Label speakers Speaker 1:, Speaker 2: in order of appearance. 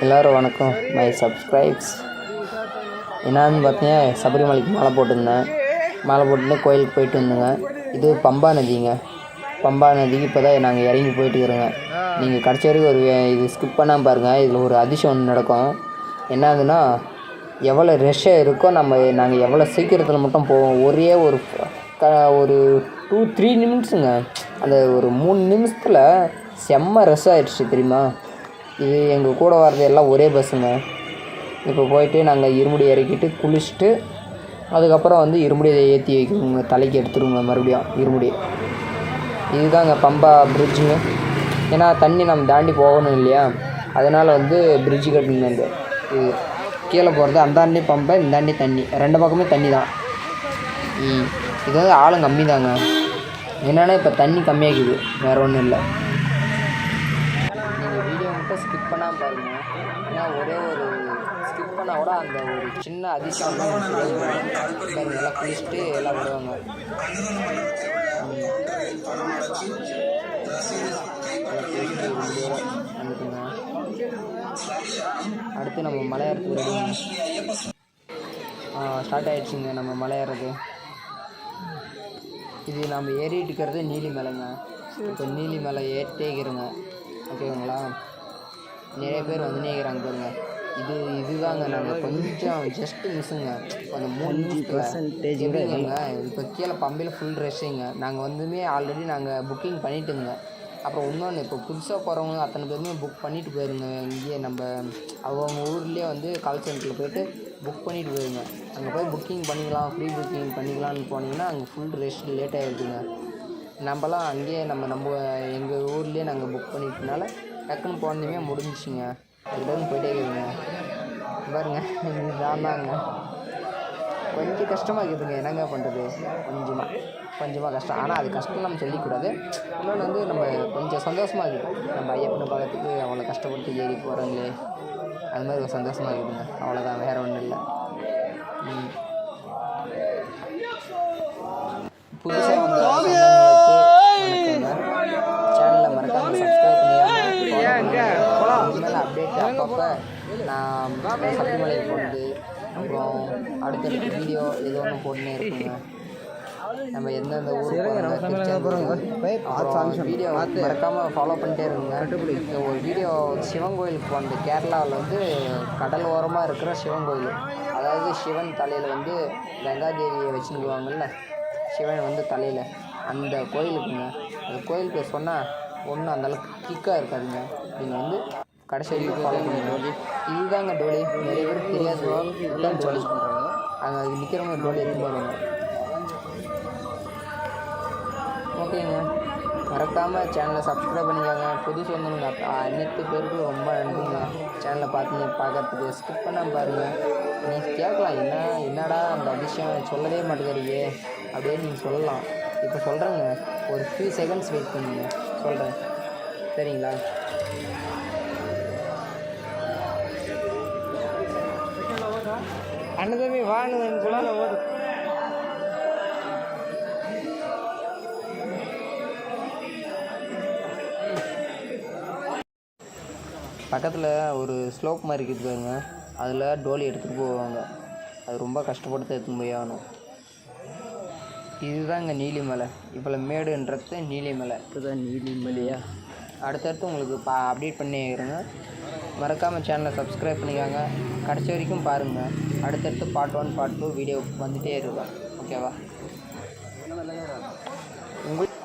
Speaker 1: எல்லோரும் வணக்கம். My subscribes என்னன்னு பார்த்தீங்கன்னா சபரிமலைக்கு மாலை போட்டிருந்தேன். மாலை போட்டுருந்து கோயிலுக்கு போயிட்டு வந்தேங்க. இது பம்பா நதிங்க. பம்பா நதிக்கு இப்போ தான் நாங்கள் இறங்கி போயிட்டு இருக்கிறோங்க. நீங்கள் கடைசி வரைக்கும் ஒரு வே- இது ஸ்கிப் பண்ணாமல் பாருங்கள் இதில் ஒரு அதிசயம் ஒன்று நடக்கும். என்னதுன்னா எவ்வளோ ரஷ்ஷாக இருக்கோ நம்ம நாங்கள் எவ்வளோ சீக்கிரத்தில் மட்டும் போவோம். ஒரே ஒரு க ஒரு டூ த்ரீ நிமிஷங்க. அந்த ஒரு மூணு நிமிஷத்தில் செம்ம ரஷ் ஆயிடுச்சு தெரியுமா? இது எங்கள் கூட வர்றது எல்லாம் ஒரே பஸ்ஸுங்க இப்போ போயிட்டு நாங்கள் இருமுடி இறக்கிட்டு குளிச்சுட்டு அதுக்கப்புறம் வந்து இருமுடியை ஏற்றி வைக்கணுங்க. தலைக்கு எடுத்துருங்க மறுபடியும் இருமுடி இதுதாங்க பம்பா பிரிட்ஜுங்க ஏன்னா தண்ணி நம்ம தாண்டி போகணும் இல்லையா? அதனால் வந்து பிரிட்ஜு கட்டணுங்க இந்த இது. கீழே போகிறது அந்தாண்டி பம்பை இந்தாண்டி தண்ணி. ரெண்டு பக்கமே தண்ணி தான். இது வந்து ஆளும் கம்மி தாங்க என்னென்னா இப்போ தண்ணி கம்மியாக்குது. வேறு ஒன்றும் இல்லை. ஸ்கிப் பண்ணாமல் பாருங்கள் ஏன்னா ஒரே ஒரு ஸ்கிப் பண்ணால் கூட அந்த ஒரு சின்ன அதிசயம் நல்லா குளிச்சுட்டு எல்லாம் விடுவாங்க அடுத்து நம்ம மலையேறதுக்கு ரெடிங்க ஸ்டார்ட் ஆயிடுச்சுங்க நம்ம மலையேறது. இது நம்ம ஏறிட்டு இருக்கிறது நீலி மலைங்க இப்போ நீலி மலை ஏறிட்டே ஓகேங்களா? நிறைய பேர் வந்து இருக்கிறாங்க பாருங்க. இது இதுதாங்க நாங்கள் கொஞ்சம் ஜஸ்ட் மிஸ்ஸுங்க அந்த மூணு பர்சன்டேஜ் இப்போ கீழே பம்பையில் ஃபுல் ரஷ்ஷுங்க நாங்கள் வந்துமே ஆல்ரெடி நாங்கள் புக்கிங் பண்ணிட்டுங்க. அப்புறம் இன்னொன்று இப்போ புதுசாக போகிறவங்க அத்தனை பேருமே புக் பண்ணிட்டு போயிருங்க. இங்கேயே நம்ம அவங்க ஊர்லேயே வந்து கால் சென்டரில் போயிட்டு புக் பண்ணிட்டு போயிருங்க. அங்கே போய் புக்கிங் பண்ணிக்கலாம் ஃப்ரீ புக்கிங் பண்ணிக்கலாம்னு போனீங்கன்னா அங்கே ஃபுல் ரெஷ் லேட் ஆகிடுதுங்க நம்மலாம் அங்கேயே நம்ம நம்ம எங்கள் ஊர்லேயே நாங்கள் புக் பண்ணிட்டனால டக்குன்னு போனதுமே முடிஞ்சிச்சுங்க. அதுலேருந்து போயிட்டே இருக்குதுங்க பாருங்க இதுதான் தாங்க கொஞ்சம் கஷ்டமாக இருக்குதுங்க. என்னங்க பண்ணுறது கொஞ்சமாக கொஞ்சமாக கஷ்டம். ஆனால் அது கஷ்டம் நம்ம சொல்லிக்கூடாது. இன்னொன்று வந்து நம்ம கொஞ்சம் சந்தோஷமாக இருக்குது நம்ம ஐயப்பனை பார்க்கறதுக்கு அவ்வளோ கஷ்டப்பட்டு ஏறி போகிறாங்களே அது மாதிரி ஒரு சந்தோஷமாக இருக்குதுங்க. அவ்வளோதான் வேறு ஒன்றும் இல்லை. புதுசாக வந்த சேனலை மறக்காம சப்ஸ்கிரைப் பண்ணியாங்க மேலே அப்டேட் அப்பப்போ நான் சபரிமலை போனது அப்புறம் அடுத்தடுத்த வீடியோ ஏதோ ஒன்று போட்டுனே இருக்குங்க நம்ம எந்தெந்த ஊருக்கு வீடியோ மறக்காமல் ஃபாலோ பண்ணிட்டே இந்த ஒரு வீடியோ சிவன் கோயிலுக்கு போனது கேரளாவில் வந்து கடல் ஓரமாக இருக்கிற சிவன் கோயில். அதாவது சிவன் தலையில் வந்து கங்காதேவியை வச்சுக்குவாங்கல்ல சிவன் வந்து தலையில். அந்த கோயிலுக்குங்க. அந்த கோயில் பேர் சொன்னால் ஒன்றும் அந்தளவுக்கு கிக்காக இருக்காதுங்க. நீங்கள் வந்து கடைசி வரைக்கும் ஃபாலோ பண்ணுங்க இதுதாங்க டோலி நிறைய பேருக்கு தெரியாது இதுதான் டோலி அங்கே அது நிற்கிறவங்க டோலி எடுத்து வருவாங்க. ஓகேங்க. மறக்காமல் சேனலை சப்ஸ்கிரைப் பண்ணிக்காங்க. புதுசு வந்தவங்க அனைத்து பேருக்கும் ரொம்ப நன்றிங்க. சேனலை பார்த்து பார்க்கறதுக்கு ஸ்கிப் பண்ணாமல் பாருங்கள் நீங்கள் கேட்கலாம். என்ன என்னடா அந்த அதிசயம்? சொல்லவே மாட்டேங்கிறீங்க. அப்படின்னு நீங்கள் சொல்லலாம். இப்போ சொல்கிறேங்க ஒரு ஃபியூ செகண்ட்ஸ் வெயிட் பண்ணுங்க. சொல்கிறேன் சரிங்களா? அண்ணதம்பி வாங்க குழந்தை ஓடு. பக்கத்தில் ஒரு ஸ்லோப் மாதிரி இருக்குது பாருங்க. அதில் டோலி எடுத்துகிட்டு போவாங்க. அது ரொம்ப கஷ்டப்பட்டு எடுத்துன்னு போய் ஆகணும். இதுதாங்க நீலிமலை. இப்போ மேடுன்றது நீலிமலை. இதுதான் நீலிமலையா? அடுத்தடுத்து உங்களுக்கு பா அப்டேட் பண்ணி இருங்க மறக்காமல் சேனலை சப்ஸ்கிரைப் பண்ணிக்கோங்க. கடைசி வரைக்கும் பாருங்கள் அடுத்தடுத்து part one part two video வந்துகிட்டே இருக்கும். ஓகேவா உங்களுக்கு